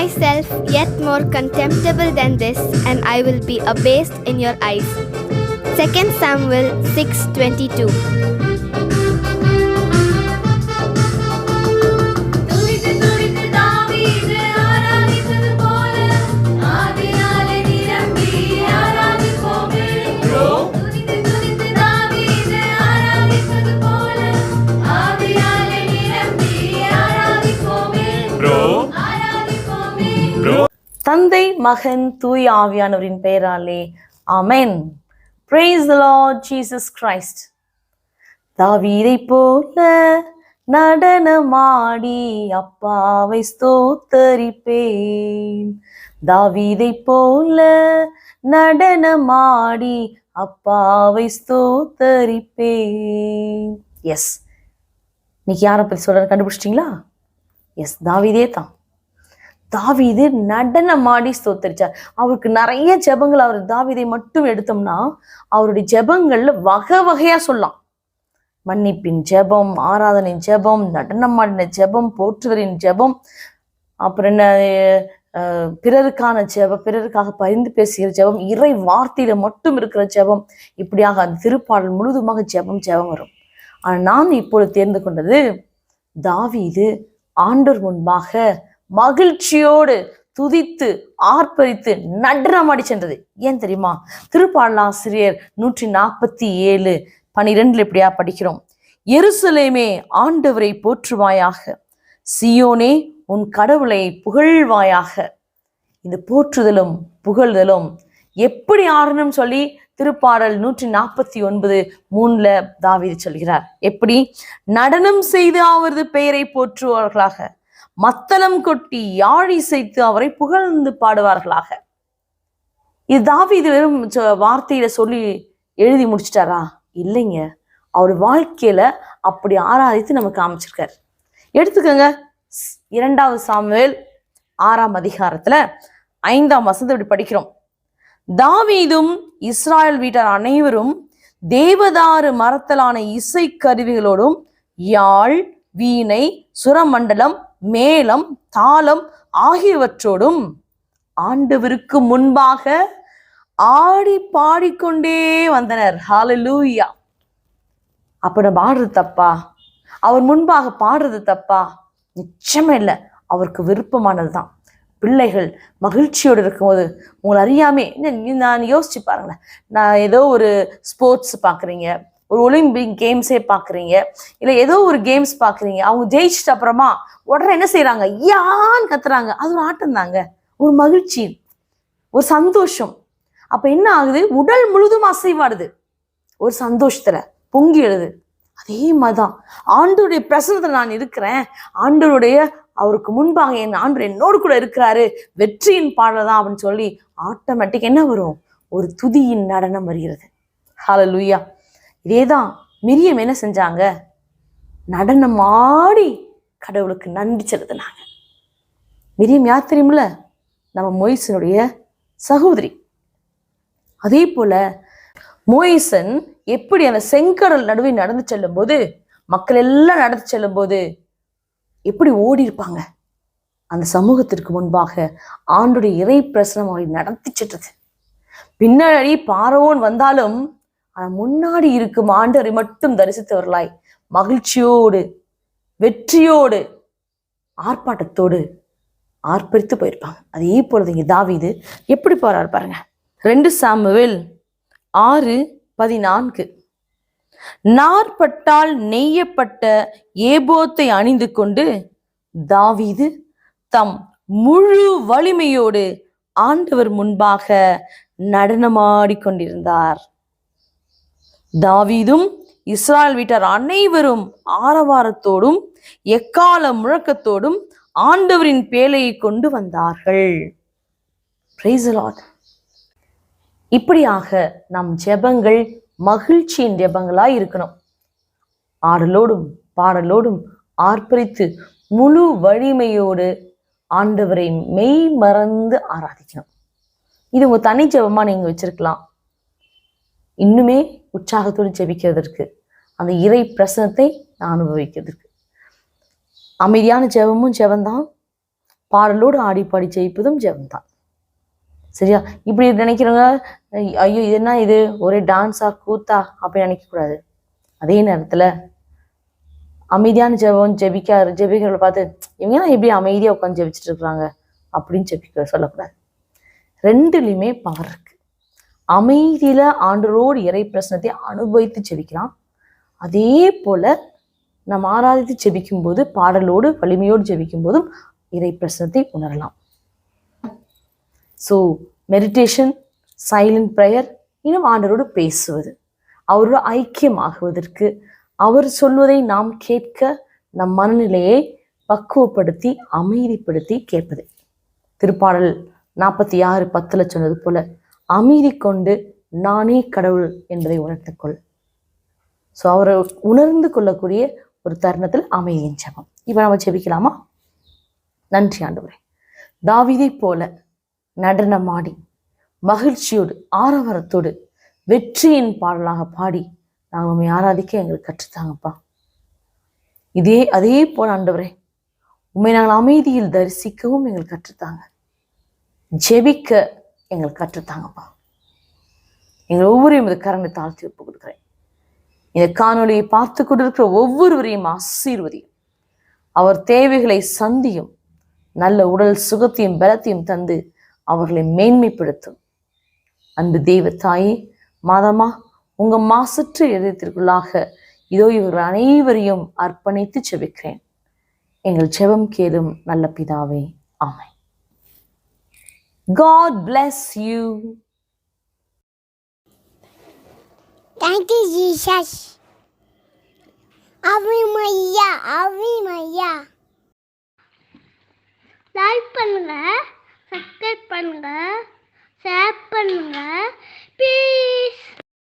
myself yet more contemptible than this, and I will be abased in your eyes. 2 Samuel 6:22. மகன் தூய் ஆவியானவரின் பெயராலே. Amen praise Lord Jesus Christ christ. போல நடனமாடி அப்பாவை ஸ்தோத்தரிப்பேன். தாவீதை போல நடனமாடி அப்பாவை ஸ்தோத்தரிப்பேன். எஸ் இன்னைக்கு யாரை பத்தி சொல்ற கண்டுபிடிச்சிட்டிங்களா? எஸ் தாவீதே தான். தாவீது நடனமாடி ஸ்தோத்தரிச்சார். அவருக்கு நிறைய ஜெபங்கள் அவர் தாவீதை மட்டும் எடுத்தோம்னா அவருடைய ஜெபங்கள்ல வகை வகையா சொல்லலாம். மன்னிப்பின் ஜெபம் ஆராதனின் ஜெபம் நடனமாடின ஜெபம் போற்றுதலின் ஜெபம் அப்புறம் என்ன பிறருக்கான ஜெபம் பிறருக்காக பரிந்து பேசுகிற ஜெபம் இறை வார்த்தையில மட்டும் இருக்கிற ஜெபம் இப்படியாக அந்த திருப்பாடல் முழுதுமாக ஜெபம் ஜெபம் வரும். ஆனால் நான் இப்பொழுது தேர்ந்து கொண்டது தாவீது ஆண்டோர் முன்பாக மகிழ்ச்சியோடு துதித்து ஆர்ப்பரித்து நடனமாடி சென்றது. ஏன் தெரியுமா? திருப்பாடலாசிரியர் நூற்றி நாற்பத்தி ஏழு பனிரெண்டுல இப்படியா படிக்கிறோம்? எருசலேமே ஆண்டவரை போற்றுவாயாக. சியோனே உன் கடவுளை புகழ்வாயாக. இந்த போற்றுதலும் புகழ்தலும். எப்படி ஆடணும்னு சொல்லி திருப்பாடல் நூற்றி நாற்பத்தி ஒன்பது மூணுல தாவிதி சொல்கிறார். எப்படி? நடனம் செய்து அவரது பெயரை போற்றுவார்களாக. மத்தளம் கொட்டி யாழ் இசைத்து அவரை புகழ்ந்து பாடுவார்களாக. இது தாவீது வெறும் சொ- வார்த்தையில சொல்லி எழுதி முடிச்சிட்டாரா? இல்லைங்க. அவர் வாழ்க்கையில அப்படி ஆராதித்து நமக்கு காமிச்சிருக்காரு. எடுத்துக்கோங்க. இரண்டாவது சாமுவேல் ஆறாம் அதிகாரத்துல ஐந்தாம் வசனம் இப்படி படிக்கிறோம். தாவீதும் இஸ்ராயல் வீட்டார் அனைவரும் தேவதாரு மரத்தலான இசை கருவிகளோடும் யாழ் வீணை சுரமண்டலம் மேளம் தாளம் ஆகியவற்றோடும் ஆண்டவருக்கு முன்பாக ஆடி பாடிக்கொண்டே வந்தனர். ஹாலலூயா அப்ப நம்ம ஆடுறது தப்பா? அவர் முன்பாக பாடுறது தப்பா? நிச்சயமே இல்லை. அவருக்கு விருப்பமானது தான் பிள்ளைகள் மகிழ்ச்சியோடு இருக்கும்போது உங்களை அறியாமே. என்ன நீ- நான் யோசிச்சு பாருங்களேன். நான் ஏதோ ஒரு ஸ்போர்ட்ஸ் பார்க்குறீங்க. ஒரு ஒலிம்பிக் கேம்ஸே பார்க்குறீங்க இல்லை ஏதோ ஒரு கேம்ஸ் பார்க்குறீங்க அவங்க ஜெயிச்சிட்ட அப்புறமா உடனே என்ன செய்கிறாங்க யான்னு கத்துறாங்க. அது ஒரு ஆட்டம் தாங்க. ஒரு மகிழ்ச்சி. ஒரு சந்தோஷம். அப்போ என்ன ஆகுது? உடல் முழுதும் அசைவாடுது. ஒரு சந்தோஷத்தில் பொங்கி எழுது. அதே மாதிரிதான். ஆண்டோடைய பிரசனத்தில் நான் இருக்கிறேன். ஆண்டவருடைய அவருக்கு முன்பாக என் ஆண்டு என்னோடு கூட இருக்கிறாரு. வெற்றியின் பாடல் தான் அப்படின்னு சொல்லி ஆட்டோமேட்டிக் என்ன வரும்? ஒரு துதியின் நடனம் வருகிறது. இதே இதேதான் மிரியம் என்ன செஞ்சாங்க? நடனம் ஆடி கடவுளுக்கு நன்றி செலுத்தினாங்க. மிரியம் யார் தெரியுமில்ல? நம்ம மொய்சனுடைய சகோதரி. அதே போல மோயிசன் எப்படி அந்த செங்கடல் நடுவே நடந்து செல்லும்போது மக்கள் எல்லாம் நடந்து செல்லும்போது எப்படி ஓடி இருப்பாங்க? அந்த சமூகத்திற்கு முன்பாக ஆண்டுடைய இறை பிரசனம் அவரை நடத்தி சென்றது. பின்னாடி பாரவோன் வந்தாலும் ஆனா முன்னாடி இருக்கும் ஆண்டவரை மட்டும் தரிசித்தவர்களாய் மகிழ்ச்சியோடு வெற்றியோடு ஆர்ப்பாட்டத்தோடு ஆர்ப்பரித்து போயிருப்பாங்க. அதே போல இங்க தாவீது எப்படி போறாரு பாருங்க. ரெண்டு சாமுவேல் ஆறு பதினான்கு. நாற்பட்டால் நெய்யப்பட்ட ஏபோத்தை அணிந்து கொண்டு தாவீது தம் முழு வலிமையோடு ஆண்டவர் முன்பாக நடனமாடிக்கொண்டிருந்தார். தாவீதும் இஸ்ராயல் வீட்டார் அனைவரும் ஆரவாரத்தோடும் எக்கால முழக்கத்தோடும் ஆண்டவரின் பேழையை கொண்டு வந்தார்கள். இப்படியாக நம் ஜெபங்கள் மகிழ்ச்சியின் ஜெபங்களாய் இருக்கணும். ஆடலோடும் பாடலோடும் ஆர்ப்பரித்து முழு வலிமையோடு ஆண்டவரை மெய் மறந்து ஆராதிக்கணும். இது உங்க தனி ஜெபமா நீங்க வச்சிருக்கலாம். இன்னுமே உற்சாகத்தோடு ஜெபிக்கிறதற்கு அந்த இறை பிரசனத்தை நான் அனுபவிக்கிறதுக்கு அமைதியான ஜெபமும் ஜெபந்தான். பாடலோடு ஆடி பாடி ஜெயிப்பதும் ஜெபந்தான். சரியா? இப்படி நினைக்கிறவங்க ஐயோ இது என்ன இது? ஒரே டான்ஸா கூத்தா? அப்படின்னு நினைக்கக்கூடாது. அதே நேரத்துல அமைதியான ஜெபம் ஜெபிக்க ஜெபிக்கிறவங்களை பார்த்து இவங்க என்ன எப்படி அமைதியாக உட்காந்து ஜெபிச்சுட்டு இருக்கிறாங்க அப்படின்னு ஜெபிக்க சொல்லக்கூடாது. ரெண்டுலையுமே பவர் இருக்கு. அமைதியில ஆண்டரோடு இறை பிரசனத்தை அனுபவித்து ஜெபிக்கலாம் அதே போல நாம் ஆராதித்து ஜெபிக்கும் போது பாடலோடு வலிமையோடு ஜெபிக்கும் போதும் இறை பிரசனத்தை உணரலாம். ஸோ மெடிடேஷன் சைலண்ட் ப்ரேயர் இன்னும் ஆண்டரோடு பேசுவது அவரோட ஐக்கியமாகுவதற்கு அவர் சொல்வதை நாம் கேட்க நம் மனநிலையை பக்குவப்படுத்தி அமைதிப்படுத்தி கேட்பது. திருப்பாடல் நாற்பத்தி ஆறு பத்தில் சொன்னது போல அமைதி கொண்டு நானே கடவுள் என்பதை உணர்த்துக்கொள். ஸோ அவரை உணர்ந்து கொள்ளக்கூடிய ஒரு தருணத்தில் அமைதியின் ஜெபம். இப்போ நம்ம ஜெபிக்கலாமா? நன்றி ஆண்டவரே. தாவிதை போல நடனமாடி மகிழ்ச்சியோடு ஆரவாரத்தோடு வெற்றியின் பாடலாக பாடி நாங்கள் உண்மை ஆராதிக்க எங்களுக்கு கற்றுத்தாங்கப்பா. இதே அதே போல ஆண்டவரே உண்மை நாங்கள் அமைதியில் தரிசிக்கவும் எங்களுக்கு கற்றுத்தாங்க. ஜெபிக்க எங்களுக்கு கற்றுத்தாங்கப்பா. எங்கள் ஒவ்வொரு இந்த கரங்களை தாழ்த்தி ஒப்பு கொடுக்குறேன். இந்த காணொலியை பார்த்து கொண்டிருக்கிற ஒவ்வொருவரையும் ஆசீர்வதியும். அவர் தேவைகளை சந்தியும் நல்ல உடல் சுகத்தையும் பலத்தையும் தந்து அவர்களை மேன்மைப்படுத்தும். அன்பு தெய்வ தாயே மாதமா உங்க மாசற்ற இதயத்திற்குள்ளாக இதோ இவர்கள் அனைவரையும் அர்ப்பணித்து செபிக்கிறேன். எங்கள் செவம் கேளும் நல்ல பிதாவே ஆமை God bless you. Thank you, Jesus. Ave Maria, Ave Maria. Like பண்ணுங்க சப்ஸ்கிரைப் பண்ணுங்க ஷேர் பண்ணுங்க